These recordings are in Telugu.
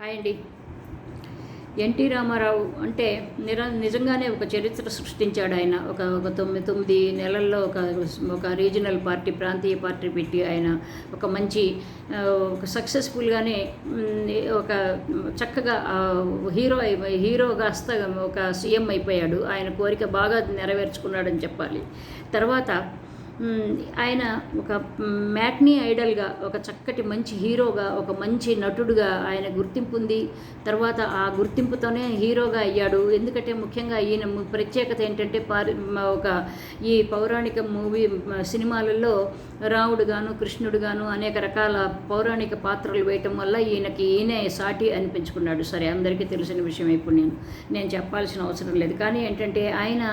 హాయ్ అండి. ఎన్టీ రామారావు అంటే నిర నిజంగానే ఒక చరిత్ర సృష్టించాడు ఆయన. ఒక ఒక తొమ్మిది తొమ్మిది నెలల్లో ఒక ఒక రీజనల్ పార్టీ ప్రాంతీయ పార్టీ పెట్టి ఆయన ఒక మంచి ఒక సక్సెస్ఫుల్గానే ఒక చక్కగా హీరో అయి హీరోగా ఒక సీఎం అయిపోయాడు. ఆయన కోరిక బాగా నెరవేర్చుకున్నాడని చెప్పాలి. తర్వాత ఆయన ఒక మ్యాట్నీ ఐడల్గా ఒక చక్కటి మంచి హీరోగా ఒక మంచి నటుడుగా ఆయన గుర్తింపు ఉంది తర్వాత ఆ గుర్తింపుతోనే హీరోగా అయ్యాడు. ఎందుకంటే ముఖ్యంగా ఈయన ప్రత్యేకత ఏంటంటే పారి ఒక ఈ పౌరాణిక మూవీ సినిమాలలో రాముడు గాను కృష్ణుడు గాను అనేక రకాల పౌరాణిక పాత్రలు వేయటం వల్ల ఈయనకి ఈయనే సాటి అనిపించుకున్నాడు. సరే అందరికీ తెలిసిన విషయం ఇప్పుడు నేను నేను చెప్పాల్సిన అవసరం లేదు. కానీ ఏంటంటే ఆయన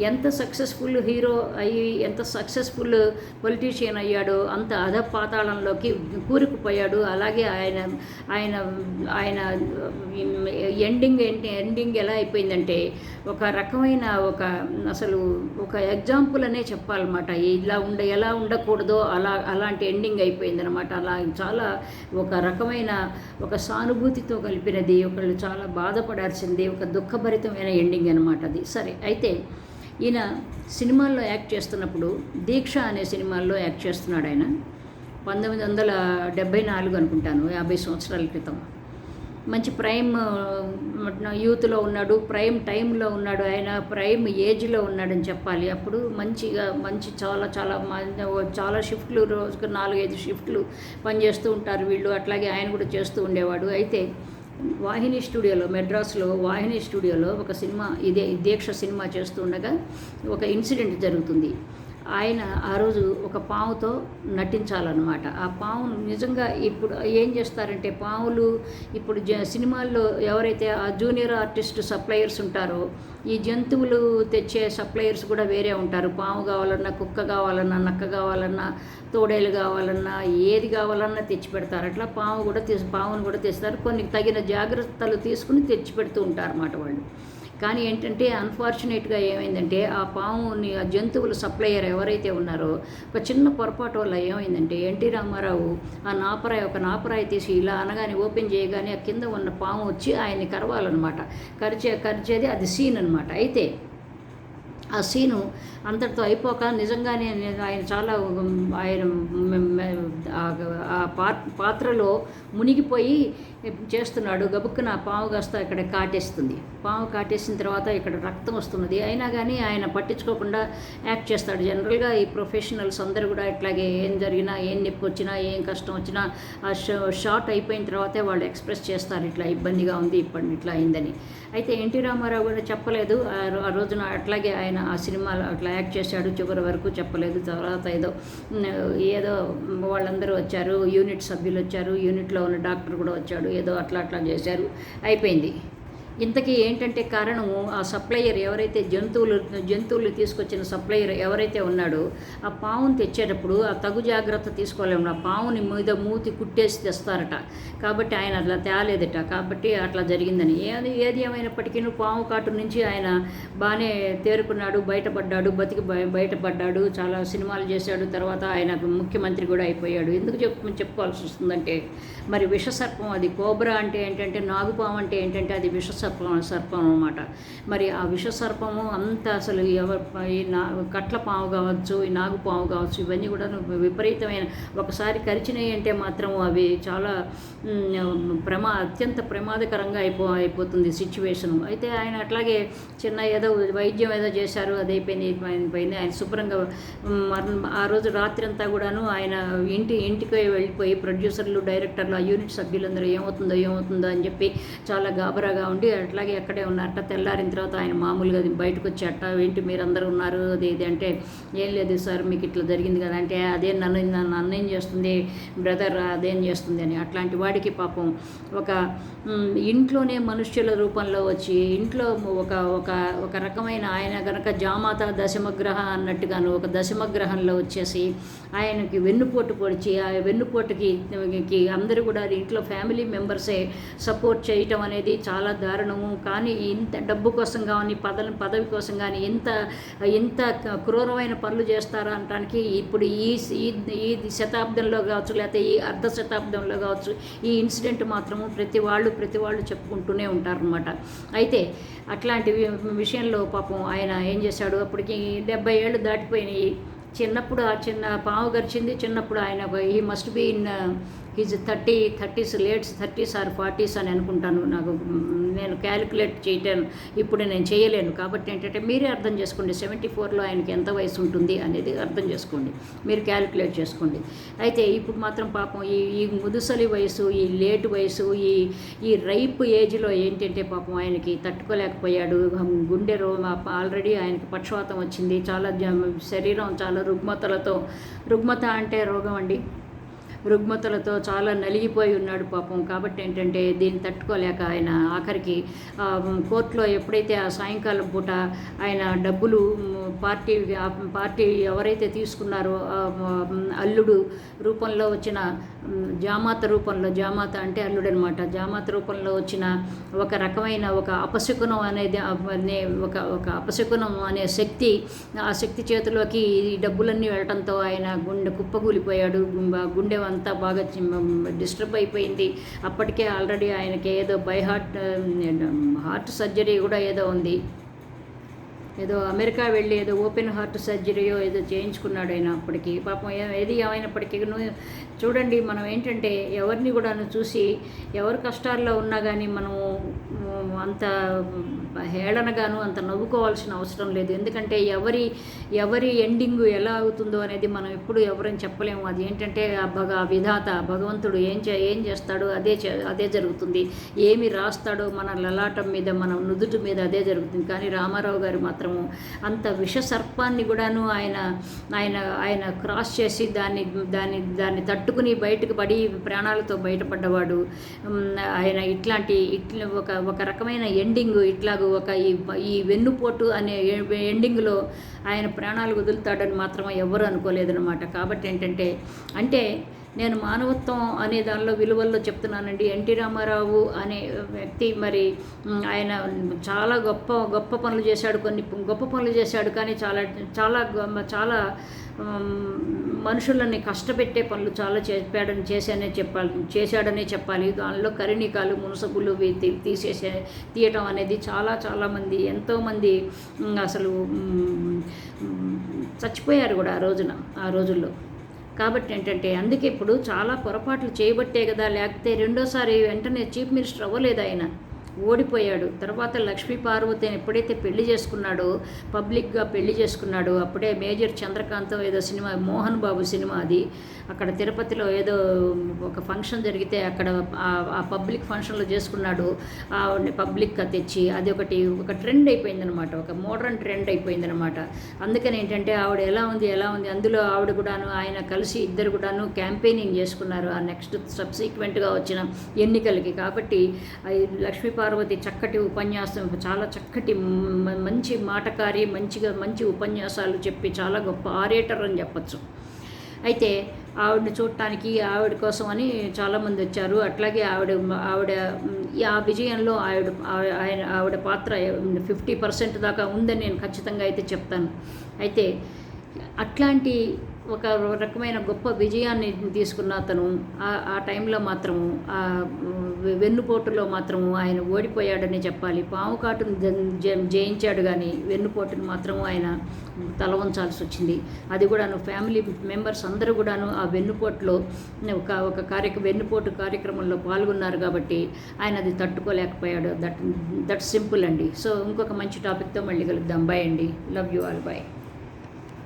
ఎంత సక్సెస్ఫుల్ హీరో అయ్యి ఎంత సక్సెస్ఫుల్ పొలిటీషియన్ అయ్యాడో అంత అధపాతాళంలోకి కూరుకుపోయాడు. అలాగే ఆయన ఆయన ఆయన ఎండింగ్ ఎండింగ్ ఎలా అయిపోయిందంటే ఒక రకమైన ఒక అసలు ఒక ఎగ్జాంపుల్ అనే చెప్పాలన్నమాట. ఇలా ఉండ ఎలా ఉండకూడదో అలా అలాంటి ఎండింగ్ అయిపోయిందనమాట అలా చాలా ఒక రకమైన ఒక సానుభూతితో కలిపినది ఒకళ్ళు చాలా బాధపడాల్సింది ఒక దుఃఖభరితమైన ఎండింగ్ అనమాట అది. సరే అయితే ఈయన సినిమాల్లో యాక్ట్ చేస్తున్నప్పుడు దీక్ష అనే సినిమాల్లో యాక్ట్ చేస్తున్నాడు ఆయన. పంతొమ్మిది వందల డెబ్బై నాలుగు అనుకుంటాను యాభై సంవత్సరాల క్రితం. మంచి ప్రైమ్ యూత్లో ఉన్నాడు ప్రైమ్ టైంలో ఉన్నాడు ఆయన ప్రైమ్ ఏజ్లో ఉన్నాడని చెప్పాలి. అప్పుడు మంచిగా మంచి చాలా చాలా చాలా షిఫ్ట్లు రోజుకు నాలుగైదు షిఫ్ట్లు పనిచేస్తూ ఉంటారు వీళ్ళు. అట్లాగే ఆయన కూడా చేస్తూ ఉండేవాడు. అయితే వాహిని స్టూడియోలో మెడ్రాస్లో వాహిని స్టూడియోలో ఒక సినిమా ఇదే దీక్ష సినిమా చేస్తుండగా ఒక ఇన్సిడెంట్ జరుగుతుంది. ఆయన ఆ రోజు ఒక పాముతో నటించాలన్నమాట. ఆ పామును నిజంగా ఇప్పుడు ఏం చేస్తారంటే పాములు ఇప్పుడు జ సినిమాల్లో ఎవరైతే ఆ జూనియర్ ఆర్టిస్ట్ సప్లయర్స్ ఉంటారో ఈ జంతువులు తెచ్చే సప్లయర్స్ కూడా వేరే ఉంటారు. పాము కావాలన్నా కుక్క కావాలన్నా నక్క కావాలన్నా తోడేలు కావాలన్నా ఏది కావాలన్నా తెచ్చి పెడతారు. అట్లా పాము కూడా తీసి పామును కూడా తెస్తారు. కొన్ని తగిన జాగ్రత్తలు తీసుకుని తెచ్చి పెడుతూ ఉంటారు అన్నమాట వాళ్ళు. కానీ ఏంటంటే అన్ఫార్చునేట్గా ఏమైందంటే ఆ పాముని ఆ జంతువుల సప్లయర్ ఎవరైతే ఉన్నారో ఒక చిన్న పొరపాటు వల్ల ఏమైందంటే ఎన్టీ రామారావు ఆ నాపరాయి ఒక నాపరాయి తీసి ఇలా అనగానే ఓపెన్ చేయగానే ఆ కింద ఉన్న పాము వచ్చి ఆయన్ని కరవాలన్నమాట. కరిచే కరిచేది అది సీన్ అనమాట అయితే ఆ సీను అంతటితో అయిపోక నిజంగానే నేను ఆయన చాలా ఆయన ఆ- పా- పాత్రలో మునిగిపోయి చేస్తున్నాడు. గబుక్కున పాము కాస్త ఇక్కడ కాటేస్తుంది. పాము కాటేసిన తర్వాత ఇక్కడ రక్తం వస్తున్నది. అయినా కానీ ఆయన పట్టించుకోకుండా యాక్ట్ చేస్తాడు. జనరల్గా ఈ ప్రొఫెషనల్స్ అందరూ కూడా ఇట్లాగే ఏం జరిగినా ఏం నొప్పి వచ్చినా ఏం కష్టం వచ్చినా ఆ షా- షార్ట్ అయిపోయిన తర్వాతే వాళ్ళు ఎక్స్ప్రెస్ చేస్తారు. ఇట్లా ఇబ్బందిగా ఉంది ఇప్పటి ఇట్లా అయిందని. అయితే ఎన్టీ రామారావు కూడా చెప్పలేదు. ఆ ఆ రోజున అట్లాగే ఆయన ఆ సినిమాలో అట్లా యాక్ట్ చేశాడు చివరి వరకు చెప్పలేదు. తర్వాత ఏదో ఏదో వాళ్ళందరూ వచ్చారు యూనిట్ సభ్యులు వచ్చారు యూనిట్లో ఉన్న డాక్టర్ కూడా వచ్చాడు ఏదో అట్లా అట్లా చేశారు. అయిపోయింది. ఇంతకీ ఏంటంటే కారణము ఆ సప్లయర్ ఎవరైతే జంతువులు జంతువులు తీసుకొచ్చిన సప్లయర్ ఎవరైతే ఉన్నాడో ఆ పావును తెచ్చేటప్పుడు ఆ తగు జాగ్రత్త తీసుకోలేము. ఆ పావుని మీద మూతి కుట్టేసి తెస్తారట. కాబట్టి ఆయన అట్లా తేలేదట. కాబట్టి అట్లా జరిగిందని. ఏది ఏది ఏమైనప్పటికీ పాము కాటు నుంచి ఆయన బాగానే తేరుకున్నాడు బయటపడ్డాడు బతికి బయటపడ్డాడు చాలా సినిమాలు చేశాడు తర్వాత ఆయన ముఖ్యమంత్రి కూడా అయిపోయాడు. ఎందుకు చెప్పు చెప్పుకోవాల్సి వస్తుందంటే మరి విషసర్పం అది కోబ్రా అంటే ఏంటంటే నాగుపాము అంటే ఏంటంటే అది విషసర్పం. సర్పం సర్పం అనమాట మరి ఆ విష సర్పము అంత అసలు ఎవరు ఈ నా కట్ల పాము కావచ్చు ఈ నాగుపాము కావచ్చు ఇవన్నీ కూడా విపరీతమైన ఒకసారి కరిచినాయి అంటే మాత్రం అవి చాలా ప్రమా అత్యంత ప్రమాదకరంగా అయిపో అయిపోతుంది సిచ్యువేషన్. అయితే ఆయన అట్లాగే చిన్న ఏదో వైద్యం ఏదో చేశారు అది అయిపోయింది ఆయన పోయింది ఆయన శుభ్రంగా మరణ ఆ రోజు రాత్రి అంతా కూడాను ఆయన ఇంటి ఇంటికి వెళ్ళిపోయి ప్రొడ్యూసర్లు డైరెక్టర్లు ఆ యూనిట్ సభ్యులందరూ ఏమవుతుందో ఏమవుతుందో అని చెప్పి చాలా గాబరాగా ఉండి అట్లాగే అక్కడే ఉన్నారట తెల్లారిన తర్వాత ఆయన మామూలుగా బయటకు వచ్చాట అట్ట ఏంటి మీరు అందరూ ఉన్నారు? అది ఇది అంటే ఏం లేదు సార్ మీకు ఇట్లా జరిగింది కదా అంటే అదే నన్ను నన్ను అన్నేం చేస్తుంది? బ్రదర్ అదేం చేస్తుంది? అని. అట్లాంటి వాడికి పాపం ఒక ఇంట్లోనే మనుష్యుల రూపంలో వచ్చి ఇంట్లో ఒక ఒక ఒక రకమైన ఆయన గనక జామాత దశమగ్రహ అన్నట్టుగాను ఒక దశమగ్రహంలో వచ్చేసి ఆయనకి వెన్నుపోటు పొడిచి ఆ వెన్నుపోటుకి అందరూ కూడా ఇంట్లో ఫ్యామిలీ మెంబర్సే సపోర్ట్ చేయటం అనేది చాలా దారుణ. కారణము కానీ ఇంత డబ్బు కోసం కానీ పదవి పదవి కోసం కానీ ఇంత ఇంత క్రూరమైన పనులు చేస్తారా అనడానికి ఇప్పుడు ఈ ఈ ఈ శతాబ్దంలో కావచ్చు లేకపోతే ఈ అర్ధ శతాబ్దంలో కావచ్చు ఈ ఇన్సిడెంట్ మాత్రము ప్రతి వాళ్ళు ప్రతి వాళ్ళు చెప్పుకుంటూనే ఉంటారనమాట అయితే అట్లాంటి విషయంలో పాపం ఆయన ఏం చేశాడు? అప్పటికి డెబ్బై ఏళ్ళు దాటిపోయినాయి. చిన్నప్పుడు ఆ చిన్న పాము గరిచింది చిన్నప్పుడు ఆయన ఈ must be in is thirty thirties lates thirties or forties అని అనుకుంటాను. నాకు నేను క్యాలిక్యులేట్ చేయటం ఇప్పుడు నేను చేయలేను. కాబట్టి ఏంటంటే మీరే అర్థం చేసుకోండి. సెవెంటీ ఫోర్లో ఆయనకి ఎంత వయసు ఉంటుంది అనేది అర్థం చేసుకోండి. మీరు క్యాలిక్యులేట్ చేసుకోండి. అయితే ఇప్పుడు మాత్రం పాపం ఈ ఈ ముదుసలి వయసు ఈ లేట్ వయసు ఈ ఈ రైప్ ఏజ్లో ఏంటంటే పాపం ఆయనకి తట్టుకోలేకపోయాడు. గుండె రో ఆల్రెడీ ఆయనకి పక్షవాతం వచ్చింది. చాలా శరీరం చాలా రుగ్మతలతో రుగ్మత అంటే రోగం అండి. రుగ్మతలతో చాలా నలిగిపోయి ఉన్నాడు పాపం. కాబట్టి ఏంటంటే దీన్ని తట్టుకోలేక ఆయన ఆఖరికి కోర్టులో ఎప్పుడైతే ఆ సాయంకాలం పూట ఆయన డబ్బులు పార్టీ పార్టీ ఎవరైతే తీసుకున్నారో అల్లుడు రూపంలో వచ్చిన జామాత రూపంలో జామాత అంటే అల్లుడు అనమాట జామాత రూపంలో వచ్చిన ఒక రకమైన ఒక అపశకునం అనేది ఒక ఒక అపశకునం అనే శక్తి ఆ శక్తి చేతిలోకి ఈ డబ్బులన్నీ వెళ్ళటంతో ఆయన గుండె కుప్పగూలిపోయాడు గుండె అంతా బాగా డిస్టర్బ్ అయిపోయింది. అప్పటికే ఆల్రెడీ ఆయనకి ఏదో బై హార్ట్ హార్ట్ సర్జరీ కూడా ఏదో ఉంది. ఏదో అమెరికా వెళ్ళి ఏదో ఓపెన్ హార్ట్ సర్జరీయో ఏదో చేయించుకున్నాడు ఆయన అప్పటికి. పాపం ఏది ఏమైనప్పటికీ చూడండి మనం ఏంటంటే ఎవరిని కూడా చూసి ఎవరు కష్టాల్లో ఉన్నా కానీ మనము అంత హేళనగాను అంత నవ్వుకోవాల్సిన అవసరం లేదు. ఎందుకంటే ఎవరి ఎవరి ఎండింగ్ ఎలా అవుతుందో అనేది మనం ఎప్పుడు ఎవరని చెప్పలేము. అది ఏంటంటే భగ విధాత భగవంతుడు ఏం చే ఏం చేస్తాడో అదే అదే జరుగుతుంది. ఏమి రాస్తాడో మన లలాటం మీద మన నుదుటి మీద అదే జరుగుతుంది. కానీ రామారావు గారు మాత్రము అంత విష సర్పాన్ని కూడాను ఆయన ఆయన ఆయన క్రాస్ చేసి దాన్ని దాన్ని దాన్ని తట్టుకుని బయటకు పడి ప్రాణాలతో బయటపడ్డవాడు. ఆయన ఇట్లాంటి ఇట్లా ఒక ఒక రకమైన ఎండింగ్ ఇట్లా ఇలాగ ఒక ఈ ఈ వెన్నుపోటు అనే ఎండింగ్లో ఆయన ప్రాణాలు వదులుతాడని మాత్రమే ఎవరు అనుకోలేదనమాట కాబట్టి ఏంటంటే అంటే నేను మానవత్వం అనే దానిలో విలువల్లో చెప్తున్నానండి. ఎన్టీ రామారావు అనే వ్యక్తి మరి ఆయన చాలా గొప్ప గొప్ప పనులు చేశాడు. కొన్ని గొప్ప పనులు చేశాడు కానీ చాలా చాలా చాలా మనుషులని కష్టపెట్టే పనులు చాలా చెప్పాడని చేశానే చెప్పాలి చేశాడనే చెప్పాలి. దానిలో కరిణికాలు మునసగులు తీసేసే తీయటం అనేది చాలా చాలామంది ఎంతోమంది అసలు చచ్చిపోయారు కూడా ఆ రోజున ఆ రోజుల్లో. కాబట్టి ఏంటంటే అందుకే ఇప్పుడు చాలా పొరపాట్లు చేయబట్టే కదా లేకపోతే రెండోసారి వెంటనే చీఫ్ మినిస్టర్ అవ్వలేదు ఆయన. ఓడిపోయాడు. తర్వాత లక్ష్మీ పార్వతిని ఎప్పుడైతే పెళ్ళి చేసుకున్నాడో పబ్లిక్గా పెళ్ళి చేసుకున్నాడో అప్పుడే మేజర్ చంద్రకాంత్ ఏదో సినిమా మోహన్ బాబు సినిమా అది. అక్కడ తిరుపతిలో ఏదో ఒక ఫంక్షన్ జరిగితే అక్కడ ఆ పబ్లిక్ ఫంక్షన్లో చేసుకున్నాడు. ఆవిడని పబ్లిక్గా తెచ్చి అది ఒకటి ఒక ట్రెండ్ అయిపోయిందనమాట ఒక మోడర్న్ ట్రెండ్ అయిపోయిందనమాట అందుకని ఏంటంటే ఆవిడ ఎలా ఉంది ఎలా ఉంది అందులో ఆవిడ కూడాను ఆయన కలిసి ఇద్దరు కూడాను క్యాంపెయినింగ్ చేసుకున్నారు. ఆ నెక్స్ట్ సబ్సీక్వెంట్గా వచ్చిన ఎన్నికలకి. కాబట్టి లక్ష్మీ పార్వతి చక్కటి ఉపన్యాసం చాలా చక్కటి మంచి మాటకారి మంచిగా మంచి ఉపన్యాసాలు చెప్పి చాలా గొప్ప ఆరేటర్ అని చెప్పచ్చు. అయితే ఆవిడని చూడటానికి ఆవిడ కోసం అని చాలామంది వచ్చారు. అట్లాగే ఆవిడ ఆవిడ ఆ విజయంలో ఆవిడ ఆయన ఆవిడ పాత్ర ఫిఫ్టీ పర్సెంట్ దాకా ఉందని నేను ఖచ్చితంగా అయితే చెప్తాను. అయితే అట్లాంటి ఒక రకమైన గొప్ప విజయాన్ని తీసుకున్న అతను. ఆ టైంలో మాత్రము ఆ వెన్నుపోటులో మాత్రము ఆయన ఓడిపోయాడని చెప్పాలి. పాము కాటును జయించాడు కానీ వెన్నుపోటును మాత్రము ఆయన తల ఉంచాల్సి వచ్చింది. అది కూడాను ఫ్యామిలీ మెంబర్స్ అందరూ కూడాను ఆ వెన్నుపోటులో ఒక ఒక కార్యక్ర వెన్నుపోటు కార్యక్రమంలో పాల్గొన్నారు కాబట్టి ఆయన అది తట్టుకోలేకపోయాడు. దట్ దట్ సింపుల్ అండి. సో ఇంకొక మంచి టాపిక్తో మళ్ళీ కలుద్దాం. బాయ్ అండి. Love you all. బాయ్